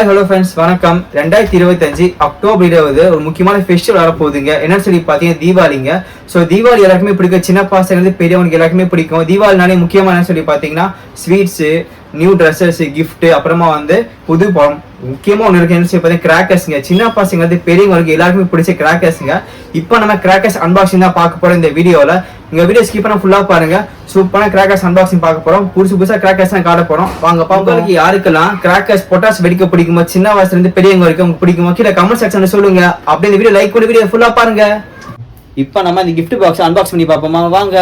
Hi hello friends வணக்கம். ரெண்டாயிரத்தி இருபத்தஞ்சு அக்டோபர் இருபது ஒரு முக்கியமான ஃபெஸ்டிவல் வரப்போகுதுங்க என்னன்னு சொல்லி பார்த்தீங்கன்னா தீபாவளிங்க. ஸோ தீபாவளி எல்லாருக்குமே பிடிக்கும். சின்ன பசங்க பெரியவனுக்கு எல்லாருக்குமே பிடிக்கும். தீபாவளினாலே முக்கியமான சொல்லி பார்த்தீங்கன்னா ஸ்வீட்ஸு நியூ ட்ரெஸ்ஸஸ் கிஃப்ட் அப்புறமா வந்து புது படம். முக்கியமாக ஒன்று இருக்கு என்ன சொல்லி பார்த்தீங்கன்னா கிராக்கர்ஸுங்க சின்ன பசங்க வந்து பெரியவங்களுக்கு எல்லாருக்குமே பிடிச்ச கிராக்கர்ஸுங்க இப்போ நம்ம கிராக்கர்ஸ் அன்பாக்சிங் தான் பார்க்க போகிறோம் இந்த வீடியோவில் இந்த வீடியோ ஸ்கிப் பண்ண ஃபுல்லாக பாருங்க. சூப்பரான கிராக்கர்ஸ் அன்பாக்சிங் பார்க்க போகிறோம் புதுசு புதுசாக கிராக்கர்ஸ் தான் காட்ட போகிறோம் வாங்க பாப்பாவுக்கு யாருக்கெல்லாம் கிராக்கர்ஸ் பொட்டாஸ் வெடிக்க பிடிக்குமோ சின்ன வயசுலேருந்து பெரியவங்க வரைக்கும் உங்களுக்கு பிடிக்குமோ கீழே கமெண்ட் செக்ஷனில் சொல்லுங்க. அப்படியே இந்த வீடியோ லைக் பண்ணி வீடியோ ஃபுல்லாக பாருங்க. இப்போ நம்ம இந்த கிஃப்ட் பாக்ஸ் அன்பாக்ஸ் பண்ணி பார்ப்போமா? வாங்க.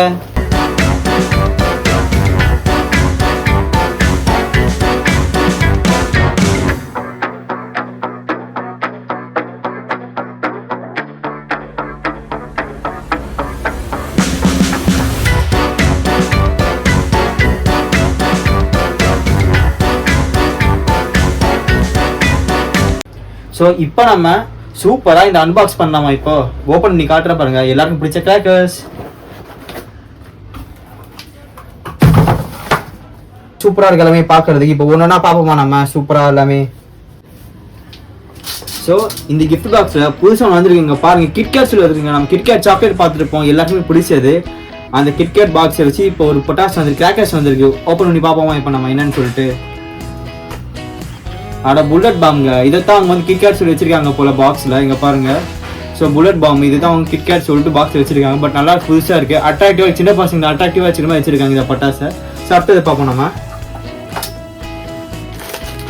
ஸோ இப்போ நம்ம சூப்பரா இந்த அன்பாக்ஸ் பண்ணலாமா இப்போ? ஓபன் பண்ணி காட்டுற பாருங்க. எல்லாருக்கும் பிடிச்ச கிராக்கர்ஸ் சூப்பரா இருக்கு எல்லாமே பார்க்கறதுக்கு இப்போ ஒன்றா பார்ப்போமா நம்ம? சூப்பரா எல்லாமே. ஸோ இந்த கிஃப்ட் பாக்ஸில் புதுசாக வந்துருக்கீங்க பாருங்க கிட்கேட் சொல்லி வந்துருக்கீங்க. நம்ம கிட்கேட் சாக்லேட் பார்த்துருப்போம். எல்லாருக்குமே பிடிச்சது. அந்த கிட்கேட் பாக்ஸை வச்சு இப்போ ஒரு பொட்டாஸ் வந்து கிராக்கர்ஸ் வந்திருக்கு. ஓப்பன் பண்ணி பார்ப்போமா இப்போ நம்ம என்னன்னு சொல்லிட்டு. அட புல்லட் பாம்ங்க இதைத்தான் அவங்க வந்து கிட்கேட் சொல்லி வச்சிருக்காங்க போல பாக்ஸ்ல இங்க பாருங்க. ஸோ புல்லட் பாம் இதுதான் அவங்க கிட்கேட் சொல்லிட்டு பாக்ஸ் வச்சிருக்காங்க. பட் நல்லா புதுசா இருக்கு. அட்ராக்டிவா சின்ன பசங்க அட்ராக்டிவா வச்சிருக்க மாதிரி வச்சிருக்காங்க இந்த பட்டாசை. ஸோ அடுத்தது பார்ப்போம் நம்ம.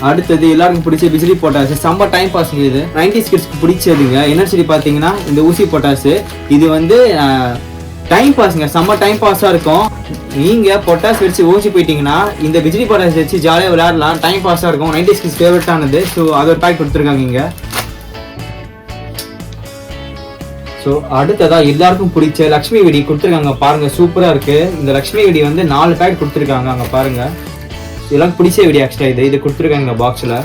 அடுத்தது எல்லாருக்கும் பிடிச்ச பிஜிலி பொட்டாசு செம்ம டைம் பாஸுங்க இது. நைன்டி கிட்ஸ்க்கு பிடிச்சதுங்க. என்னன்னு சொல்லி பார்த்தீங்கன்னா இந்த ஊசி பொட்டாசு இது வந்து டைம் பாஸ்ங்க செம்ம டைம் பாஸாக இருக்கும். நீங்கள் பொட்டாஸ் வச்சு ஓசி போயிட்டீங்கன்னா இந்த பிஜிலி பொட்டாஸ் வச்சு ஜாலியாக விளையாடலாம். டைம் பாஸாக இருக்கும். நைன்டி சிக்ஸ் ஃபேவரட்டானது ஸோ அது ஒரு பேக் கொடுத்துருக்காங்க இங்கே. ஸோ அடுத்ததா எல்லாருக்கும் பிடிச்ச லக்ஷ்மி வெடி கொடுத்துருக்காங்க. பாருங்க சூப்பராக இருக்கு. இந்த லக்ஷ்மி வெடி வந்து நாலு பேக் கொடுத்துருக்காங்க. அங்கே பாருங்க. எல்லாருக்கும் பிடிச்ச வெடி ஆக்சுவலாக இது. இது கொடுத்துருக்காங்க பாக்ஸில்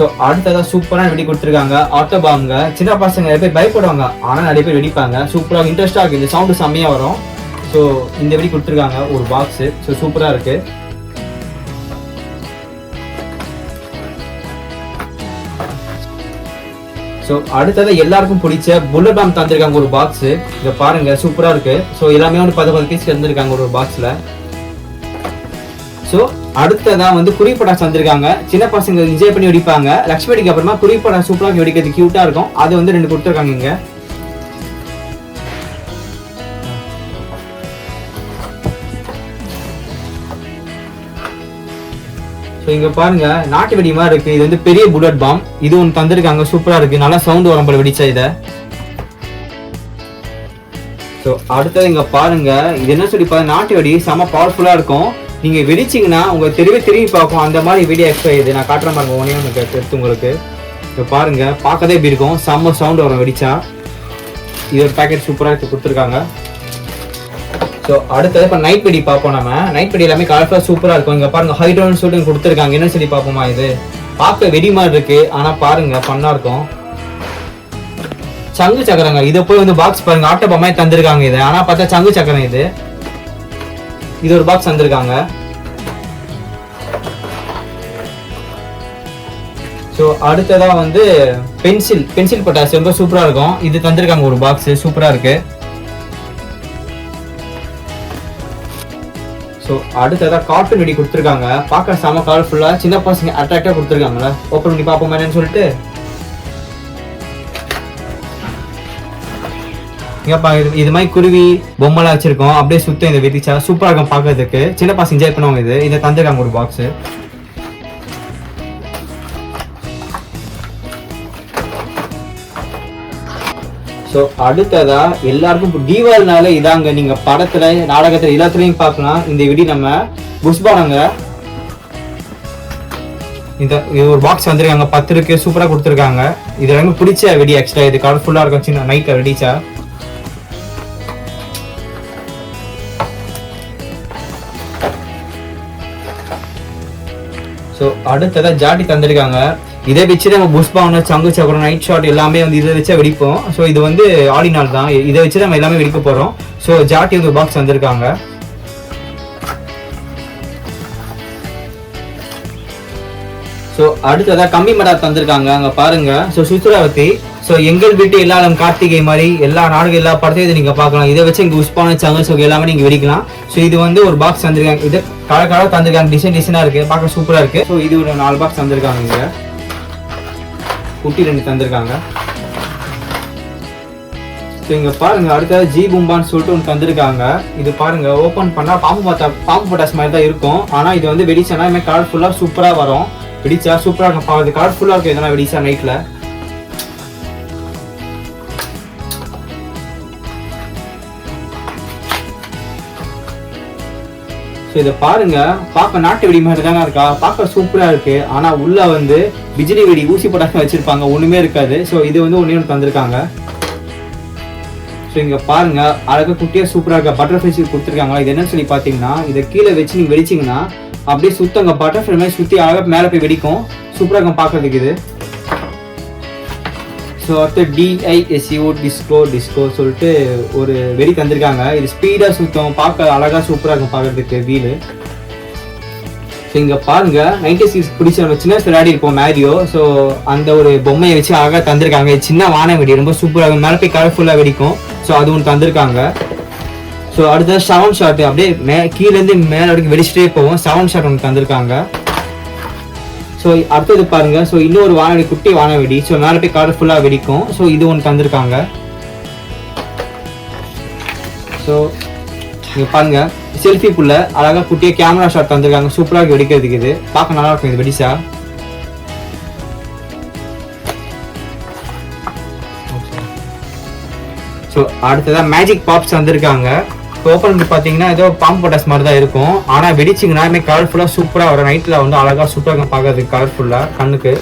ஸோ அடுத்ததா சூப்பராக வெடி கொடுத்துருக்காங்க. ஆட்டோ பாம்ங்க சின்ன பசங்க நிறைய பேர் பயப்படுவாங்க. ஆனால் நிறைய பேர் வெடிப்பாங்க. சூப்பராக இன்ட்ரெஸ்டாக இருக்கு. இந்த சவுண்டு செம்மையாக வரும். ஸோ இந்த வெடி கொடுத்துருக்காங்க. ஒரு பாக்ஸு ஸோ சூப்பராக இருக்கு. ஸோ அடுத்தது எல்லாருக்கும் பிடிச்ச புல்லட் பாம் தந்திருக்காங்க ஒரு பாக்ஸ் இதை பாருங்க. சூப்பரா இருக்கு. ஸோ எல்லாமே வந்து பத்து பத்து பீஸ் தந்திருக்காங்க ஒரு பாக்ஸ்ல ஸோ அடுத்ததான் வந்து குறிப்படாஸ் வந்திருக்காங்க சின்ன பசங்க என்ஜாய் பண்ணி வெடிப்பாங்க. லக்ஷ்மிக்கு அப்புறமா குறிப்படா சூப்பராக வெடிக்கிறது கியூட்டாக இருக்கும். அது வந்து ரெண்டு கொடுத்துருக்காங்க இங்கே. ஸோ இங்கே பாருங்க நாட்டு வெடி மாதிரி இருக்கு. இது வந்து பெரிய புல்லட் பாம் இது ஒன்று தந்திருக்காங்க சூப்பராக இருக்கு. நல்லா சவுண்ட் வரும் போல வெடிச்சா இதை. ஸோ அடுத்தது இங்கே பாருங்க. இது என்ன சொல்லி பாருங்க? நாட்டு வெடி செம பவர்ஃபுல்லாக இருக்கும். நீங்கள் வெடிச்சீங்கன்னா உங்கள் தெருவே திரும்பி பார்க்கும் அந்த மாதிரி வீடியோ எக்ஸ்ட்ரா இது நான் காட்டுற மாதிரி ஒன்னே ஒன்று எடுத்து உங்களுக்கு. இப்போ பாருங்கள் பார்க்கதே இப்படி இருக்கும்? செம்ம சவுண்ட் வரும் வெடிச்சா. இது ஒரு பேக்கெட் சூப்பராக எடுத்து கொடுத்துருக்காங்க. ஸோ அடுத்தது இப்போ நைட் வெடி பார்ப்போம் நம்ம. நைட் வெடி எல்லாமே கலர்ஃபுல்லாக சூப்பராக இருக்கும். இங்கே பாருங்கள் ஹைட்ரோன் சொல்லிட்டு கொடுத்துருக்காங்க. என்ன சொல்லி பார்ப்போமா இது? பார்க்க வெடி மாதிரி இருக்கு ஆனால் பாருங்கள் ஃபன்னாக இருக்கும். சங்கு சக்கரங்க இதை போய் வந்து பாக்ஸ் பாருங்க ஆட்டோ பொம்மையை தந்திருக்காங்க இது. ஆனால் பார்த்தா சங்கு சக்கரம் இது. இது ஒரு பாக்ஸ் தந்திருக்காங்க. ஸோ அடுத்ததாக வந்து பென்சில் பென்சில் பட்டாசு ரொம்ப சூப்பராக இருக்கும். இது தந்திருக்காங்க ஒரு பாக்ஸ் சூப்பராக இருக்கு. ஸோ அடுத்ததாக காட்டன் வெடி கொடுத்துருக்காங்க. பார்க்க செம கலர்ஃபுல்லாக சின்ன பசங்க அட்ராக்டாக கொடுத்துருக்காங்கல்ல. ஓப்பன் பண்ணி பார்ப்போம் என்னன்னு சொல்லிட்டு? இங்கப்பா இது இது மாதிரி குருவி பொம்மைலாம் வச்சிருக்கோம். அப்படியே சுத்தம் இதை வெடிச்சா சூப்பரா இருக்கும் பார்க்கறதுக்கு. சின்ன பசங்க என்ஜாய் பண்ணுவாங்க இது. இதை தந்துருக்காங்க ஒரு பாக்ஸ் ஸோ அடுத்ததா எல்லாருக்கும் இப்போ தீபாவளினால இதாங்க நீங்க படத்துல நாடகத்துல எல்லாத்துலயும் பார்க்கலாம். இந்த விடி நம்ம புஷ்பானங்க இந்த இது ஒரு பாக்ஸ் வந்துருக்காங்க. பத்து இருக்கு. சூப்பரா கொடுத்துருக்காங்க. இது எனக்கு பிடிச்ச வெடி எக்ஸ்ட்ரா இது கலர்ஃபுல்லா இருக்கும். சின்ன நைட்ல வெடிச்சா. அடுத்ததாக ஜாட்டி தந்திருக்காங்க. இதை வச்சு நம்ம புஷ்பாவன சங்கு சக்கரம் நைட் ஷாட் எல்லாமே வந்து இதை வச்சா வெடிப்போம். ஸோ இது வந்து ஆடினால் தான். இதை வச்சு நம்ம எல்லாமே வெடிக்க போகிறோம் ஸோ ஜாட்டி வந்து பாக்ஸ் வந்திருக்காங்க ஸோ அடுத்ததாக கம்மி கம்பி மடா தந்திருக்காங்க. அங்கே பாருங்க. ஸோ சுத்துராவதி ஸோ எங்கள் வீட்டு எல்லா கார்த்திகை மாதிரி எல்லா நாடுகள் எல்லா படத்தையும் இதை நீங்கள் பார்க்கலாம். இதை வச்சு இங்கே உஸ்பான வச்சாங்க ஸோ எல்லாமே நீங்கள் வெடிக்கலாம். ஸோ இது வந்து ஒரு பாக்ஸ் தந்திருக்காங்க. இது கலர் கலர் தந்திருக்காங்க. டிசைன் டிசைனாக இருக்குது பார்க்க சூப்பராக இருக்குது ஸோ இது ஒரு நாலு பாக்ஸ் தந்திருக்காங்க இங்கே. குட்டி ரெண்டு தந்திருக்காங்க. ஸோ இங்கே பாருங்கள் அடுத்தது ஜி பும்பான்னு சொல்லிட்டு ஒன்று தந்திருக்காங்க. இது பாருங்கள் ஓப்பன் பண்ணால் பாம்பு பார்த்தா பாம்பு பட்டாஸ் மாதிரி தான் இருக்கும். ஆனால் இது வந்து வெடிச்சானா கலர் ஃபுல்லாக சூப்பராக வரும். வெடிச்சா சூப்பரா இருக்கும். அது கலர்ஃபுல்லா இருக்கும் எதனா வெடிச்சா நைட்ல ஸோ இதை பாருங்க. பார்க்க நாட்டு வெடி மாதிரி தானே இருக்கா? பார்க்க சூப்பராக இருக்கு. ஆனா உள்ள வந்து பிஜிலி வெடி ஊசி பட்டாசம் வச்சிருப்பாங்க. ஒன்றுமே இருக்காது. ஸோ இது வந்து ஒன்றே ஒன்று தந்திருக்காங்க. ஸோ இங்கே பாருங்க. அழகாக குட்டியா சூப்பராக இருக்க பட்டர்ஃப்ளை கொடுத்துருக்காங்க இது என்னன்னு சொல்லி பார்த்தீங்கன்னா இதை கீழே வச்சு நீங்க வெடிச்சீங்கன்னா அப்படியே சுத்தங்க பட்டர்ஃப்ளை மாதிரி சுற்றி அழகாக மேலே போய் வெடிக்கும். சூப்பராக இருக்கும் பார்க்குறதுக்கு இது. ஸோ அடுத்து டிஐஎஸ்யூ டிஸ்கோ டிஸ்கோ சொல்லிட்டு ஒரு வெடி தந்திருக்காங்க. இது ஸ்பீடாக சுத்தம். பார்க்க அழகா சூப்பராக இருக்கும் பார்க்கறதுக்கு வீலு ஸோ இங்கே பாருங்க. நைன்டி சிக்ஸ் பிடிச்ச நம்ம சின்ன வயசு விளையாடி இருப்போம் மேரியோ ஸோ அந்த ஒரு பொம்மையை வச்சு அழகாக தந்திருக்காங்க. சின்ன வானம் வெடி ரொம்ப சூப்பராக மேலே போய் கலர்ஃபுல்லாக வெடிக்கும். ஸோ அது ஒன்று தந்திருக்காங்க. ஸோ அடுத்தது செவன் ஷாட் அப்படியே மே கீழேருந்து மேலே வரைக்கும் வெடிச்சிட்டே போவோம் செவன் ஷாட் ஒன்று தந்திருக்காங்க. ஸோ அடுத்தது பாருங்க. ஸோ இன்னொரு வானவெடி குட்டி வானவெடி ஸோ மேலே போய் கலர்ஃபுல்லாக வெடிக்கும். ஸோ இது ஒன்று தந்திருக்காங்க. ஸோ நீங்கள் பாருங்க. செல்ஃபி புள்ள அழகாக குட்டியாக கேமரா ஷாட் தந்திருக்காங்க. சூப்பராக வெடிக்கிறதுக்கு இது. பார்க்க நல்லா இருக்கும் இது வெடிச்சா. ஸோ அடுத்ததாக மேஜிக் பாப்ஸ் வந்திருக்காங்க ஓப்பன் பண்ணி பார்த்தீங்கன்னா ஏதோ பாம்பு பட்டாஸ் மாதிரி தான் இருக்கும். ஆனால் வெடிச்சிங்கன்னா இன்னும் கலர்ஃபுல்லாக சூப்பராக வரும். நைட்டில் வந்து அழகாக சூப்பராக பார்க்கறதுக்கு கலர்ஃபுல்லாக கண்ணுக்கு.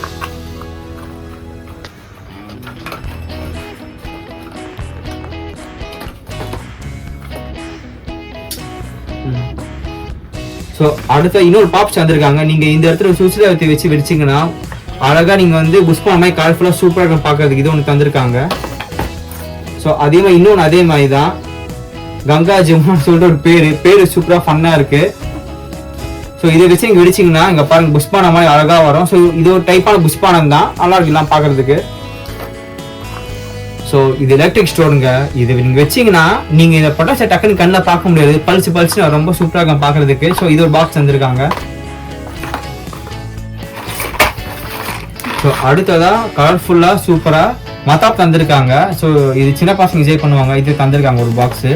ஸோ அடுத்த இன்னொரு பாப்ஸ் வந்திருக்காங்க. நீங்கள் இந்த இடத்துல சுவிட்சில் வச்சு வெடிச்சிங்கன்னா அழகாக நீங்கள் வந்து புஷ்பா மாதிரி கலர்ஃபுல்லாக சூப்பராக பார்க்கறதுக்கு இது ஒன்று தந்திருக்காங்க. ஸோ அதே மாதிரி இன்னொன்று அதே மாதிரி தான். கங்கா ஜிம்மான்னு சொல்லிட்டு ஒரு பேர். பேர் சூப்பராக ஃபன்னாக இருக்கு. ஸோ இதை வச்சு இங்கே வெடிச்சிங்கன்னா இங்கே பாருங்க புஷ்பானம் மாதிரி அழகாக வரும். ஸோ இது ஒரு டைப்பான புஷ்பானம் தான். நல்லா இருக்கலாம் பார்க்குறதுக்கு. ஸோ இது எலக்ட்ரிக் ஸ்டோருங்க இது நீங்கள் வச்சீங்கன்னா நீங்கள் இதை பட்டாசை டக்குன்னு கண்ணில் பார்க்க முடியாது. பல்ஸ் பல்ஸ் ரொம்ப சூப்பராக இருக்கும் பார்க்குறதுக்கு. ஸோ இது ஒரு பாக்ஸ் தந்திருக்காங்க. ஸோ அடுத்ததாக கலர்ஃபுல்லாக சூப்பராக மத்தாப் தந்திருக்காங்க. ஸோ இது சின்ன பசங்க ஜெய் பண்ணுவாங்க. இது தந்திருக்காங்க ஒரு பாக்ஸு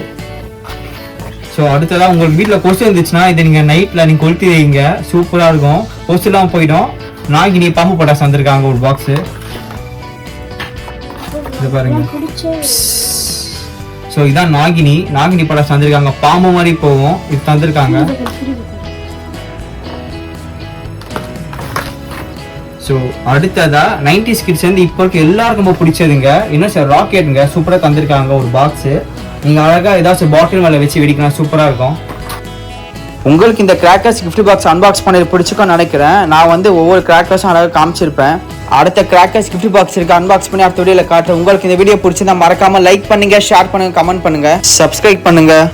ஸோ அடுத்ததா உங்களுக்கு வீட்டில் கொசு இருந்துச்சுன்னா இதை நீங்கள் நைட்டில் நீங்கள் கொளுத்தி வைங்க. சூப்பராக இருக்கும். கொசுலாம் போயிடும். நாகினி பாம்பு பட்டாசு தந்திருக்காங்க ஒரு பாக்ஸு இது பாருங்க. ஸோ இதான் நாகினி. நாகினி படம் தந்திருக்காங்க. பாம்பு மாதிரி போகும். இது தந்திருக்காங்க. ஸோ அடுத்ததா நைன்டி கிட்ஸ் வந்து இப்போ இருக்க எல்லாருக்கும் ரொம்ப பிடிச்சதுங்க. இன்னும் சார் ராக்கெட்டுங்க சூப்பராக தந்திருக்காங்க ஒரு பாக்ஸு நீங்கள் அழகாக ஏதாச்சும் பாட்டில் மேலே வச்சு வெடிக்கலாம் சூப்பராக இருக்கும். உங்களுக்கு இந்த கிராக்கர்ஸ் கிஃப்ட் பாக்ஸ் அன்பாக்ஸ் பண்ணி பிடிச்சிக்கோன்னு நினைக்கிறேன். நான் வந்து ஒவ்வொரு கிராக்கர்ஸும் அழகாக காமிச்சிருப்பேன். அடுத்த கிராக்கர்ஸ் கிஃப்ட் பாக்ஸ் இருக்கு அன்பாக்ஸ் பண்ணி அடுத்த வீடியோவில் காட்டுறேன். உங்களுக்கு இந்த வீடியோ பிடிச்சிருந்தா மறக்காமல் லைக் பண்ணுங்கள் ஷேர் பண்ணுங்கள் கமெண்ட் பண்ணுங்கள் சப்ஸ்கிரைப் பண்ணுங்கள்